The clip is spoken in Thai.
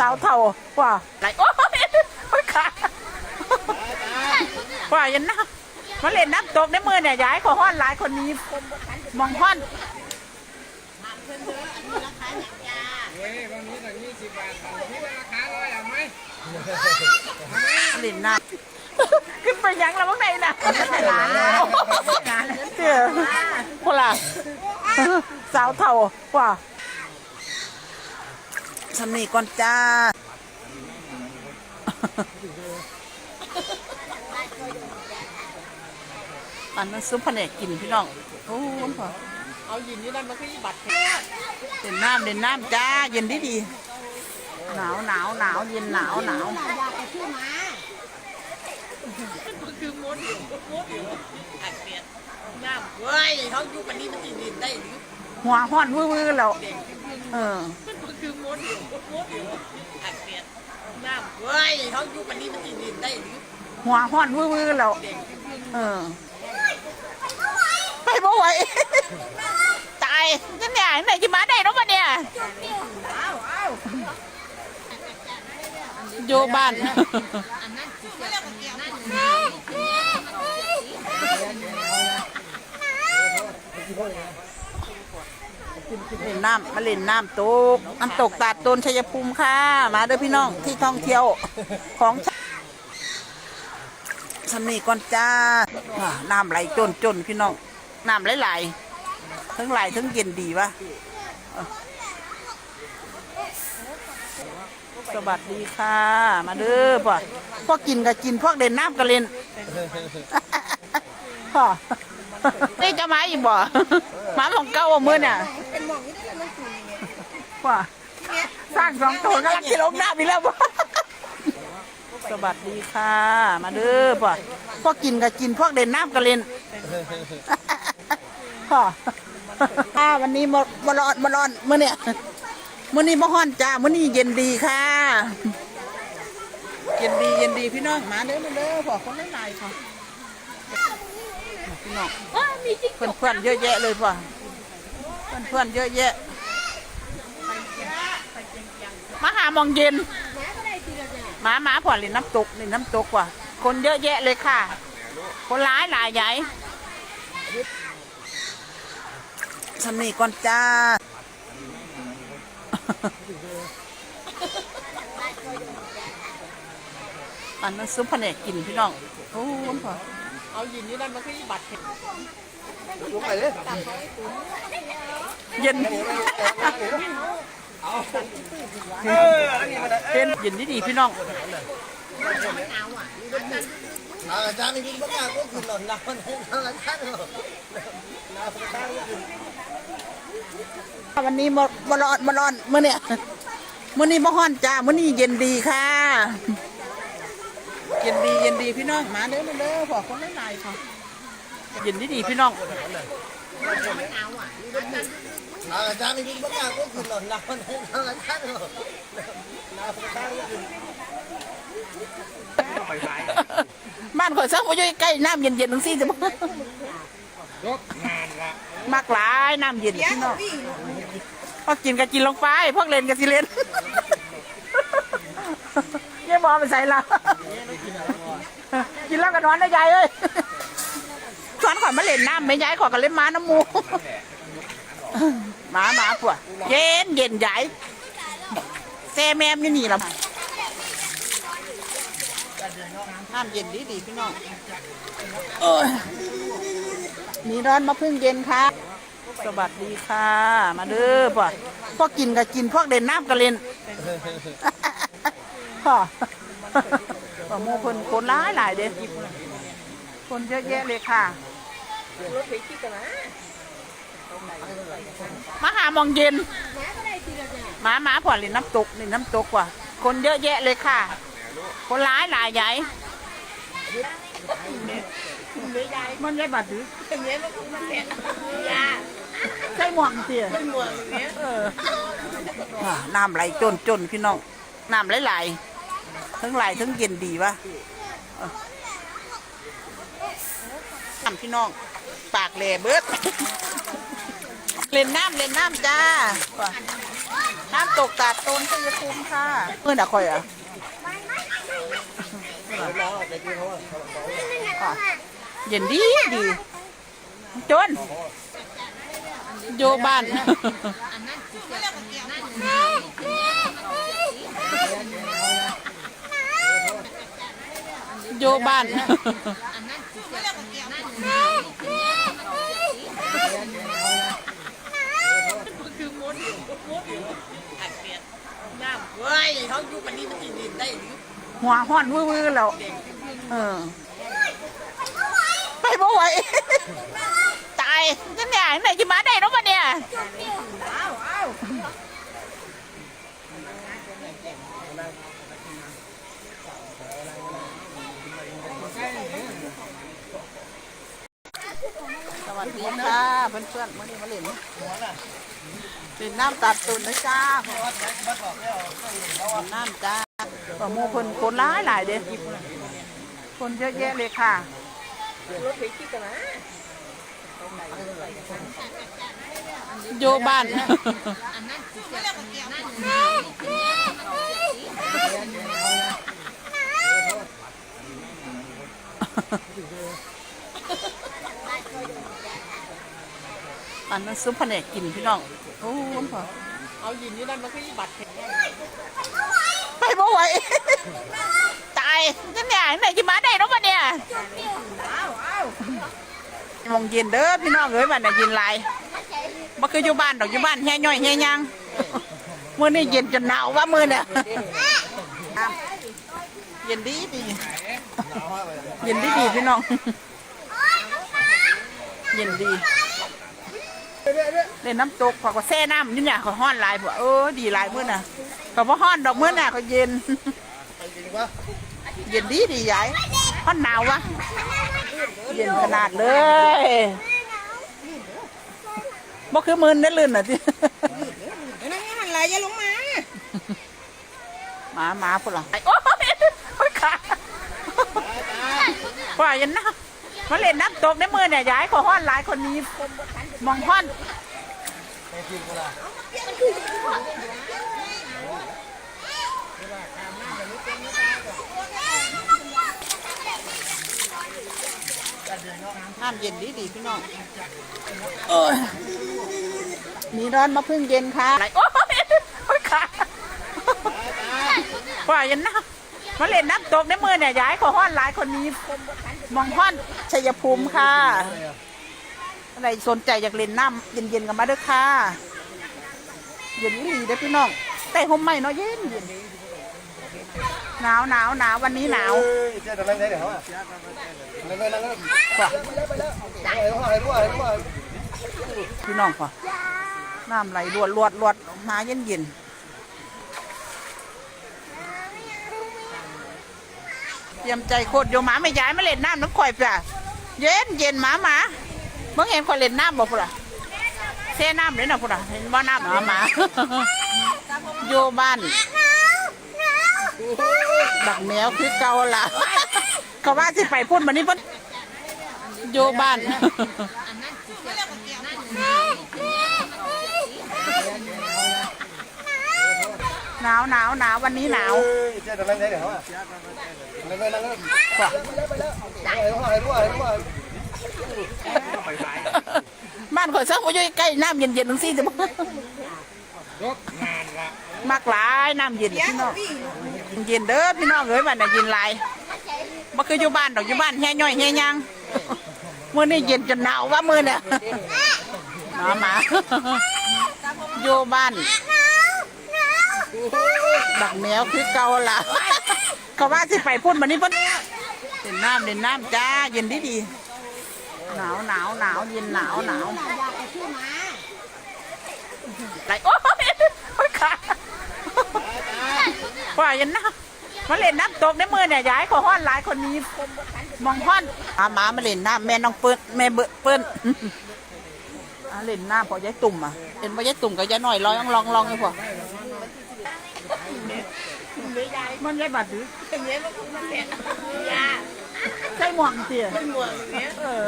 สาวเท่าว่าไหลโอ้ยโอ้ยขาว่ายันนะมาเล่นน้ำตกในมือเนี่ยย้ายขอห้อนหลายคนนี้มองห้อนเฮ้ยวันนี้ตั้งยี่สิบบาทพี่ว่าราคาร้อยเอาไหมเล่นน้ำขึ้นไปยังแล้วพวกไหนน่ะร้านแล้วเจ้าพวกล่ะสาวเท่าว่า สำนีก่อนจ้าอันนั้นซุปแผนกกินพี่น้อง โอ้ยพอเอาหยินนี่นั่นมันก็ยี่บัตรเด่นน้ำเด่นน้ำจ้า เย็นดีดีหนาวหนาวหนาวเย็นหนาวหนาวคือม้วนอยู่ม้วนอยู่อัดเปียดน้ำเว้ยเขาอยู่ปันนี้มันติดดินได้หรือหัวห้อนวื้อๆแล้ว เออ อัดเปียดน้ำเว้ยเขาอยู่ปันนี้มันติดดินได้หรือหัวห้อนวื้อๆแล้วเออ ไปบ่ไหวตายนั่นเนี่ยไหนจะมาได้เนาะปะเนี่ยอยู่บ้าน เล่นน้ำมาเล่นน้ำตกน้ำตกตาดโตนชัยภูมิค่ะ มาเด้อพี่น้องที่ท่องเที่ยวของสำนีก่อนจ้าน้ำไหลจนจนพี่น้องน้ำไหลไหลๆทั้งไหลทั้งเย็นดีวะสวัสดีค่ะ มาเด้อพ่อพวกกินก็กินพวกเล่นน้ำก็เล่นพ่อนี่จะมาอีกบ่หมาของเก่าว่ามือเนี่ย ว่าสร้างสองตัวกำลังกินลงน้ำอีกแล้วบ่สวัสดีค่ะ มาเด้อพ่อพวกกินก็กินพวกเด่นน้ำก็เล่นพ่ออ่าวันนี้มามาร้อนมาร้อนมื้อเนี่ยมื้อนี้บ่ฮ้อนจ้ามื้อนี้เย็นดีค่ะ เย็นดีเย็นดีพี่น้องมาเด้อมาเด้อพ่อคนหลายๆค่ะพี่น้องเพื่อนเพื่อนๆเยอะแยะเลยป่ะเพื่อนเพื่อนๆเยอะแยะ มาหาหมองเย็นหมาหมาผ่อนลินน้ำตกลินน้ำตกว่ะคนเยอะแยะเลยค่ะ คนร้ายหลายใหญ่สำนีก่อนจ้าอันนั้นซุปแผนกกินพี่น้องโอ้ยพอเอาหยินนี่นั่นมันก็ยี่บัตรเย็น เป็นเย็นดีๆพี่น้องอาจารย์นี่คุณบ้าก็คือหล่นเราอาจารย์วันนี้มามาร้อนมาร้อนเมื่อเนี่ยเมื่อนี้มาฮ้อนจ้ามื่อนี้เย็นดีค่ะ เย็นดีเย็นดีพี่น้องมาเด้อมาเด้อบอกคนหลายๆค่ะเย็นดีๆพี่น้อง อาจ้ารย์นี่คุณบ้าก็คือหล่นเราอาจ้ารย์บ้านข่อยซักว่าอยู่ใกล้น้ำเย็นๆทั้งสี่จะบอกรถงานละมากหลายน้ำเย็นพี่น้องพอกินก็กินลงไปพวกเล่นก็สิเล่นเยี่ยบอไปใส่ละกินแล้วก็นอนนะยายเอ้ย อยมาเล่นน้ำไม่ย้ายขอยก็เล่นม้าน้ำมูหมาหมาปวดเย็นเย็นยายแซ่แมมอยู่นี่ละน้ำเย็นดีดีพี่น้องเอ้ยมีร้อนมาพึ่งเย็นค่ะ สวัสดีค่ะ มาเด้อป่ะพวกกินก็กินพวกเด่นน้ำก็เล่นพ่อพ่อโมคนคนร้ายหลายเด้คนเยอะแยะเลยค่ะ มาหาหมองเย็นหมาหมาผ่อนลินน้ำตกลินน้ำตกว่ะคนเยอะแยะเลยค่ะ คนร้ายหลายใหญ่มันได้บัตรหรือใช่หมวกเตี๋ยเอออ่าน้ำไหลจนจนพี่น้อง น้ำไหลไหลๆทั้งไหลทั้งเย็นดีวะเออน้ำพี่น้อง ปากแหล่เบิด เล่นน้ำเล่นน้ำจ้าว่ะน้ำตกตาดโตนชัยภูมิค่ะเมื่อน่ะคอยอะค่ะเย็นดีดีจนโยบ้านโยบ้าน คือมดอยู่มดอยู่อัดเปียกน้ำ เว้ยเขาอยู่ปันนี้มันติดดินได้หรือหัวห้อนวื้อๆแล้วเออไปบ่ไหวตายจะเนี่ยไหนจะมาได้เนาะวะเนี่ยสวัสดีค่ะเพื่อนๆมื่อนี้มาเล่น เล่นน้ำตัดตุนนะจ้าเล่นน้ำจ้าปะโมคนคนร้ายหลายเด้คนเยอะแยะเลยค่ะรถไปคิดกันนะโยบ้าน อันนั้นซุปแผนกกินพี่น้องโอ้มันพอเอายินนี่นั่นมันคือบัตรไปบ่ไหวตายจะเนี่ยไหนจะมาได้เนาะวะเนี่ยมองเย็นเด้อพี่น้องเอ้ยมันน่ะเย็นหลายบ่คืออยู่บ้านดอกอยู่บ้านแห่ย่อยแห่ยังมื้อนี้เย็นจนหนาวว่ามื้อเนี่ยน้ำเย็นดีดีเย็นดีดีพี่น้อง เย็นดี เล่นน้ำตกขอยก็แช่น้ำนี่เนี่ยขอยห้อนหลายบ่เออดีหลายมื้อน่ะขอยบ่ห้อนดอกมื้อน่ะขอยเย็น เย็นดีดียายห้อนหนาววะเย็นขนาดเลยบ่คือมืนได้ลื่นน่ะที่นั่นมันอะไรอย่าลงมาหมาหมาพุ่นล่ะไอ้โอ้ยโอ้ยขาว่าอยันนะมาเล่นน้ำตกในมือเนี่ยยายขอห้อนหลายคนนี้ มองห้อนน้ำเย็นดีดีพี่น้องเอ้ยมีร้อนมาพึ่งเย็นค่ะไหลโอ้ยโอ้ยขาว่าอยันนะมาเล่นน้ำตกในมือเนี่ยยายขอห้อนหลายคนนี้มองห้อนชัยภูมิค่ะ อะไรสนใจอยากเล่นน้ำเย็นๆกันมาเด้อค่ะเย็นดีเด้อพี่น้องแต่ห่มไหมเนาะเย็นเย็นหนาวหนาวหนาววันนี้หนาวเจ๊ทำอะไรได้เหรอวะนั่งนั่งนั่งค่ะเห็นว่าเห็นว่าเห็นว่าพี่น้องค่ะน้ำไหลรวดรวดรวดมาเย็นเย็นเตรียมใจโคตรโยมาไม่ย้ายมาเล่นน้ำน้ำข่อยป่ะเย็นเย็นหมาหมา เมื่อเห็นข่อยเล่นน้ำบ่พุ่นล่ะเท่น้ำเลยนะพุ่นล่ะเห็นว่าน้ำหมาหมาโยบ้านดักแมวคือเก่าล่ะเขาว่าสิไปพุ่นวันนี้พุ่นโยบ้านหนาวหนาวหนาววันนี้หนาวเจ๊ทำ อะไรได้เหรอวะนั่งนั่งนั่งเห็นว่าเห็นว่าเห็นว่าบ้านข่อยซักว่าอยู่ใกล้น้ำเย็นเย็นๆทั้งสี่จะบ่มากหลายน้ำเย็นพี่น้องเย็นเด้อพี่น้องเอ้ยบ้านน่ะเย็นหลายบ่คืออยู่บ้านดอกอยู่บ้านแห่ย่อยแห่ยังมื้อนี้เย็นจนหนาวว่ามื้อเนี่ยหมาหมาอยู่บ้านดักแมวคือเก่าล่ะเขาว่าสิไปพุ่นวันนี้พุ่นเด่นน้ำเด่นน้ำจ้าเย็นดีดีๆ หนาวหนาวหนาวเย็นหนาวหนาวไหลโอ้ยโอ้ยขาว่าอยันนะมาเล่นน้ำตกในมือเนี่ยยายขอห้อนหลายคนนี้มองห้อนอาหมามาเล่นน้ำแม่น้องเปิ้ลแม่เบเปิ้ลอ่าเล่นน้ำพอยายตุ่มอะเห็นพอยายตุ่มกับยายหน่อยลองลองลองเลยพอมันยายบาดดื้ออย่างเงี้ยมันคงมันแหลกยา ใส่หมวกเสียเป็นหมวกอย่างเงี้ยเออ